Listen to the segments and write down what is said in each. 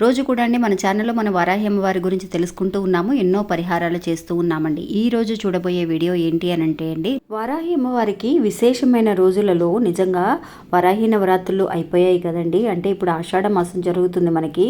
రోజు కూడా అండి మన ఛానల్లో మన వరాహి అమ్మవారి గురించి తెలుసుకుంటూ ఉన్నాము ఎన్నో పరిహారాలు చేస్తూ ఉన్నామండి. ఈ రోజు చూడబోయే వీడియో ఏంటి అని అంటే అండి వారాహి అమ్మవారికి విశేషమైన రోజులలో నిజంగా వరాహి నవరాత్రులు అయిపోయాయి కదండి. అంటే ఇప్పుడు ఆషాఢ మాసం జరుగుతుంది మనకి.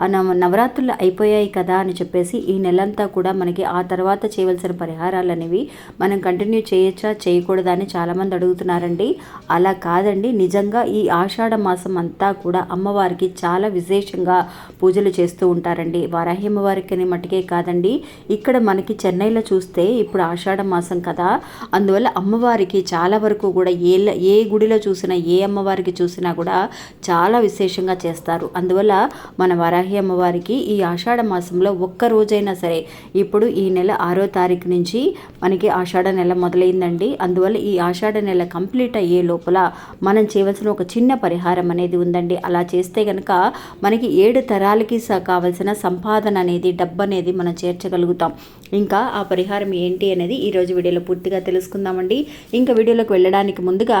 ఆ నవ నవరాత్రులు అయిపోయాయి కదా అని చెప్పేసి ఈ నెలంతా కూడా మనకి ఆ తర్వాత చేయవలసిన పరిహారాలు అనేవి మనం కంటిన్యూ చేయొచ్చా చేయకూడదా అని చాలామంది అడుగుతున్నారండి. అలా కాదండి. నిజంగా ఈ ఆషాఢ మాసం అంతా కూడా అమ్మవారికి చాలా విశేషంగా పూజలు చేస్తూ ఉంటారండి. వారాహి అమ్మవారికి మట్టుకే కాదండి. ఇక్కడ మనకి చెన్నైలో చూస్తే ఇప్పుడు ఆషాఢ మాసం కదా. అందువల్ల అమ్మవారికి చాలా వరకు కూడా ఏ ఏ గుడిలో చూసినా ఏ అమ్మవారికి చూసినా కూడా చాలా విశేషంగా చేస్తారు. అందువల్ల మన వరాహి అమ్మవారికి ఈ ఆషాఢ మాసంలో ఒక్క రోజైనా సరే ఇప్పుడు ఈ నెల ఆరో తారీఖు నుంచి మనకి ఆషాఢ నెల మొదలైందండి. అందువల్ల ఈ ఆషాఢ నెల కంప్లీట్ అయ్యే లోపల మనం చేయవలసిన ఒక చిన్న పరిహారం అనేది ఉందండి. అలా చేస్తే కనుక మనకి ఏడు తరాలకి స- కావలసిన సంపాదన అనేది డబ్బు అనేది మనం చేర్చగలుగుతాం. ఇంకా ఆ పరిహారం ఏంటి అనేది ఈరోజు వీడియోలో పూర్తిగా తెలుసుకుందామండి. ఇంకా వీడియోలోకి వెళ్ళడానికి ముందుగా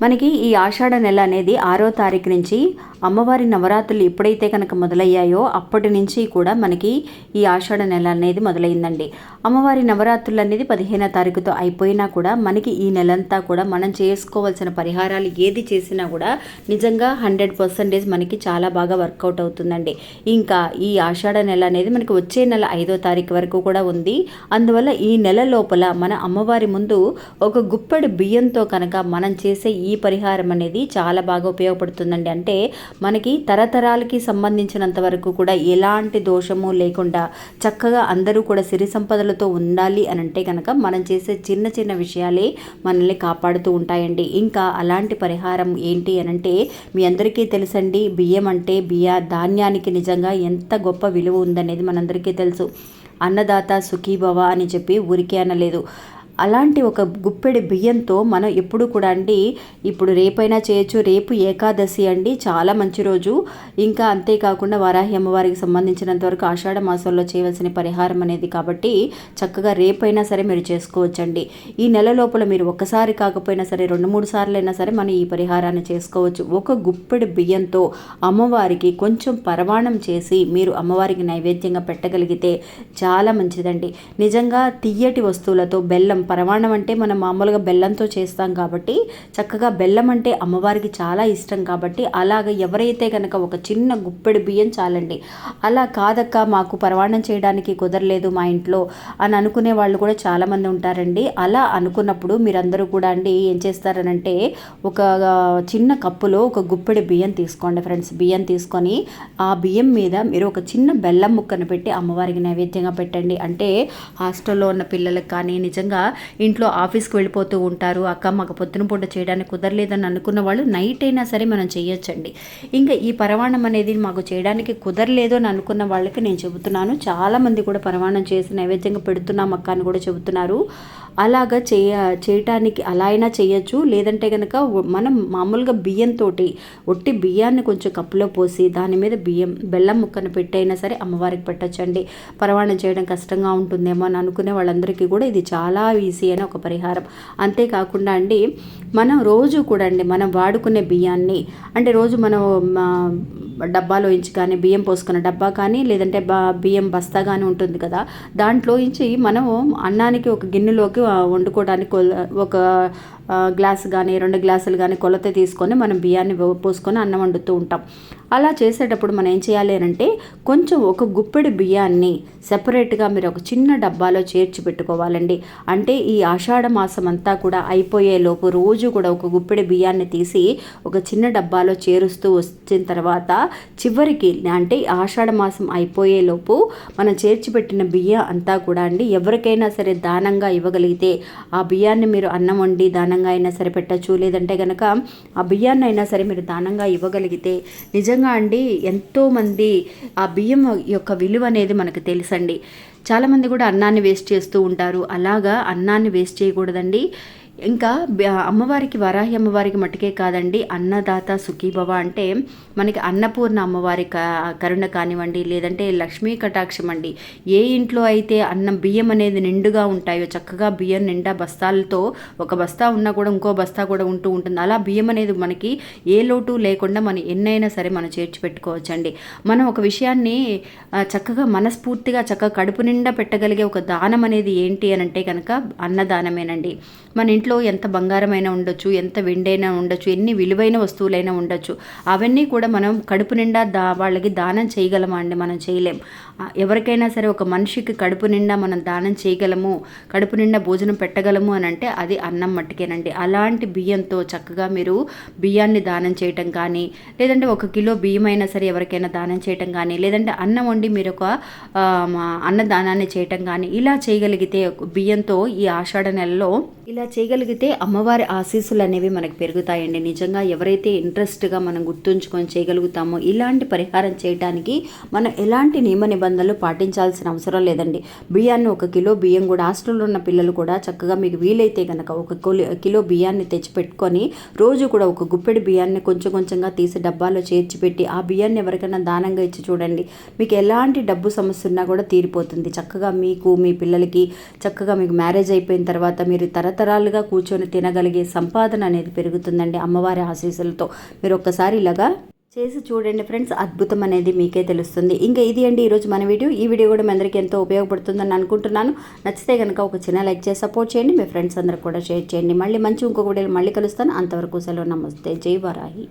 మనకి ఈ ఆషాఢ నెల అనేది ఆరో తారీఖు నుంచి అమ్మవారి నవరాత్రులు ఎప్పుడైతే కనుక మొదలయ్యాయో అప్పటి నుంచి కూడా మనకి ఈ ఆషాఢ నెల అనేది మొదలైందండి. అమ్మవారి నవరాత్రులు అనేది పదిహేనో తారీఖుతో అయిపోయినా కూడా మనకి ఈ నెలంతా కూడా మనం చేసుకోవాల్సిన పరిహారాలు ఏది చేసినా కూడా నిజంగా హండ్రెడ్ పర్సెంటేజ్ మనకి చాలా బాగా వర్కౌట్ అవుతుందండి. ఇంకా ఈ ఆషాఢ నెల అనేది మనకి వచ్చే నెల ఐదో తారీఖు వరకు కూడా ఉంది. అందువల్ల ఈ నెల లోపల మన అమ్మవారి ముందు ఒక గుప్పెడు బియ్యంతో కనుక మనం చేసే ఈ పరిహారం అనేది చాలా బాగా ఉపయోగపడుతుందండి. అంటే మనకి తరతరాలకి సంబంధించినంత వరకు కూడా ఎలాంటి దోషము లేకుండా చక్కగా అందరూ కూడా సిరి సంపదలతో ఉండాలి అని అంటే కనుక మనం చేసే చిన్న చిన్న విషయాలే మనల్ని కాపాడుతూ ఉంటాయండి. ఇంకా అలాంటి పరిహారం ఏంటి అని అంటే మీ అందరికీ తెలుసండి బియ్యం అంటే బియ్య ధాన్యానికి నిజంగా ఎంత గొప్ప విలువ ఉందనేది మనందరికీ తెలుసు. అన్నదాత సుఖీభవ అని చెప్పి ఊరికే అనలేదు. అలాంటి ఒక గుప్పెడి బియ్యంతో మనం ఎప్పుడు కూడా అండి ఇప్పుడు రేపైనా చేయొచ్చు రేపు ఏకాదశి అండి చాలా మంచి రోజు. ఇంకా అంతేకాకుండా వారాహి అమ్మవారికి సంబంధించినంత వరకు ఆషాఢ మాసంలో చేయవలసిన పరిహారం అనేది కాబట్టి చక్కగా రేపైనా సరే మీరు చేసుకోవచ్చండి. ఈ నెల లోపల మీరు ఒక్కసారి కాకపోయినా సరే రెండు మూడు సార్లు అయినా సరే మనం ఈ పరిహారాన్ని చేసుకోవచ్చు. ఒక గుప్పెడి బియ్యంతో అమ్మవారికి కొంచెం పరమాణం చేసి మీరు అమ్మవారికి నైవేద్యంగా పెట్టగలిగితే చాలా మంచిదండి. నిజంగా తియ్యటి వస్తువులతో బెల్లం పరమాణం అంటే మనం మామూలుగా బెల్లంతో చేస్తాం కాబట్టి చక్కగా బెల్లం అంటే అమ్మవారికి చాలా ఇష్టం కాబట్టి అలాగ ఎవరైతే కనుక ఒక చిన్న గుప్పెడు బియ్యం చాలండి అలా కాదక్క మాకు పరమాణం చేయడానికి కుదరలేదు మా ఇంట్లో అని అనుకునే వాళ్ళు కూడా చాలామంది ఉంటారండి. అలా అనుకున్నప్పుడు మీరందరూ కూడా అండి ఏం చేస్తారనంటే ఒక చిన్న కప్పులో ఒక గుప్పెడు బియ్యం తీసుకోండి ఫ్రెండ్స్. బియ్యం తీసుకొని ఆ బియ్యం మీద మీరు ఒక చిన్న బెల్లం ముక్కను పెట్టి అమ్మవారికి నైవేద్యంగా పెట్టండి. అంటే హాస్టల్లో ఉన్న పిల్లలకు కానీ నిజంగా ఇంట్లో ఆఫీస్కి వెళ్ళిపోతూ ఉంటారు. అక్క మాకు పొద్దున పూట చేయడానికి కుదరలేదని అనుకున్న వాళ్ళు నైట్ అయినా సరే మనం చేయొచ్చండి ఇంకా ఈ పరమాణం అనేది మాకు చేయడానికి కుదరలేదు అని అనుకున్న వాళ్ళకి నేను చెబుతున్నాను. చాలామంది కూడా పరమాణం చేసి నైవేద్యంగా పెడుతున్నాం అక్క అని కూడా చెబుతున్నారు. అలాగా చేయ చేయటానికి అలా అయినా చేయొచ్చు. లేదంటే కనుక మనం మామూలుగా బియ్యంతో ఒట్టి బియ్యాన్ని కొంచెం కప్పులో పోసి దాని మీద బియ్యం బెల్లం ముక్కను పెట్టైనా సరే అమ్మవారికి పెట్టచ్చండి. పరవాణం చేయడం కష్టంగా ఉంటుందేమో అని అనుకునే వాళ్ళందరికీ కూడా ఇది చాలా ఈజీ అయిన ఒక పరిహారం. అంతేకాకుండా అండి మనం రోజు కూడా అండి మనం వాడుకునే బియ్యాన్ని అంటే రోజు మనం డబ్బాలో ఇంచి కానీ బియ్యం పోసుకున్న డబ్బా కానీ లేదంటే బా బియ్యం బస్తా కానీ ఉంటుంది కదా. దాంట్లో ఇంచి మనము అన్నానికి ఒక గిన్నెలోకి వండుకోవడానికి ఒక గ్లాస్ కానీ రెండు గ్లాసులు కానీ కొలత తీసుకొని మనం బియ్యాన్ని పోసుకొని అన్నం వండుతూ ఉంటాం. అలా చేసేటప్పుడు మనం ఏం చేయాలి అంటే కొంచెం ఒక గుప్పెడు బియ్యాన్ని సెపరేట్గా మీరు ఒక చిన్న డబ్బాలో చేర్చి పెట్టుకోవాలండి. అంటే ఈ ఆషాఢ మాసం అంతా కూడా అయిపోయేలోపు రోజు కూడా ఒక గుప్పెడు బియ్యాన్ని తీసి ఒక చిన్న డబ్బాలో చేరుస్తూ వచ్చిన తర్వాత చివరికి అంటే ఆషాఢ మాసం అయిపోయేలోపు మనం చేర్చిపెట్టిన బియ్యం అంతా కూడా అండి ఎవరికైనా సరే దానంగా ఇవ్వగలిగితే ఆ బియ్యాన్ని మీరు అన్నం వండి దానంగా అయినా సరే పెట్టచ్చు. లేదంటే కనుక ఆ బియ్యాన్ని అయినా సరే మీరు దానంగా ఇవ్వగలిగితే నిజంగా అండి ఎంతోమంది ఆ బియ్యం యొక్క విలువ అనేది మనకు తెలుసండి. చాలామంది కూడా అన్నాన్ని వేస్ట్ చేస్తూ ఉంటారు. అలాగా అన్నాన్ని వేస్ట్ చేయకూడదండి. ఇంకా అమ్మవారికి వరాహి అమ్మవారికి మట్టుకే కాదండి అన్నదాత సుఖీభవ అంటే మనకి అన్నపూర్ణ అమ్మవారి క- కరుణ కానివ్వండి లేదంటే లక్ష్మీ కటాక్షం అండి. ఏ ఇంట్లో అయితే అన్నం బియ్యం అనేది నిండుగా ఉంటాయో చక్కగా బియ్యం నిండా బస్తాలతో ఒక బస్తా ఉన్నా కూడా ఇంకో బస్తా కూడా ఉంటూ ఉంటుంది. అలా బియ్యం అనేది మనకి ఏ లోటు లేకుండా మనం ఎన్నైనా సరే మనం చేర్చి పెట్టుకోవచ్చండి. మనం ఒక విషయాన్ని చక్కగా మనస్ఫూర్తిగా చక్కగా కడుపు నిండా పెట్టగలిగే ఒక దానం అనేది ఏంటి అని అంటే కనుక అన్నదానమేనండి. మన ఇంట్లో ఎంత బంగారమైనా ఉండొచ్చు ఎంత వెండైనా ఉండొచ్చు ఎన్ని విలువైన వస్తువులైనా ఉండొచ్చు అవన్నీ కూడా మనం కడుపు నిండా దా వాళ్ళకి దానం చేయగలమా అండి? మనం చేయలేం. ఎవరికైనా సరే ఒక మనిషికి కడుపు నిండా మనం దానం చేయగలము కడుపు నిండా భోజనం పెట్టగలము అని అంటే అది అన్నం మట్టుకేనండి. అలాంటి బియ్యంతో చక్కగా మీరు బియ్యాన్ని దానం చేయటం కానీ లేదంటే ఒక కిలో బియ్యం అయినా సరే ఎవరికైనా దానం చేయటం కానీ లేదంటే అన్నం వండి మీరు ఒక అన్నదానాన్ని చేయటం కానీ ఇలా చేయగలిగితే బియ్యంతో ఈ ఆషాఢ నెలలో ఇలా చేయగలిగితే చేయగలిగితే అమ్మవారి ఆశీస్సులు అనేవి మనకు పెరుగుతాయండి. నిజంగా ఎవరైతే ఇంట్రెస్ట్గా మనం గుర్తుంచుకొని చేయగలుగుతామో ఇలాంటి పరిహారం చేయడానికి మనం ఎలాంటి నియమ నిబంధనలు పాటించాల్సిన అవసరం లేదండి. బియ్యాన్ని ఒక కిలో బియ్యం కూడా హాస్టల్లో ఉన్న పిల్లలు కూడా చక్కగా మీకు వీలైతే కనుక ఒక కొలి- కిలో బియ్యాన్ని తెచ్చి పెట్టుకొని రోజు కూడా ఒక గుప్పెడి బియ్యాన్ని కొంచెం కొంచెంగా తీసి డబ్బాలో చేర్చిపెట్టి ఆ బియ్యాన్ని ఎవరికైనా దానంగా ఇచ్చి చూడండి. మీకు ఎలాంటి డబ్బు సమస్య ఉన్నా కూడా తీరిపోతుంది. చక్కగా మీకు మీ పిల్లలకి చక్కగా మీకు మ్యారేజ్ అయిపోయిన తర్వాత మీరు తరతరాలుగా కూర్చొని తినగలిగే సంపాదన అనేది పెరుగుతుందండి అమ్మవారి ఆశీస్సులతో. మీరు ఒక్కసారి ఇలాగా చేసి చూడండి ఫ్రెండ్స్ అద్భుతం అనేది మీకే తెలుస్తుంది. ఇంకా ఇది అండి ఈరోజు మన వీడియో. ఈ వీడియో కూడా మీ అందరికీ ఎంతో ఉపయోగపడుతుందని అనుకుంటున్నాను. నచ్చితే కనుక ఒక చిన్న లైక్ చేసి సపోర్ట్ చేయండి. మీ ఫ్రెండ్స్ అందరికి కూడా షేర్ చేయండి. మళ్ళీ మంచి ఇంకొక వీడియో మళ్ళీ కలుస్తాను. అంతవరకు సెలవు. నమస్తే. జైవరాహి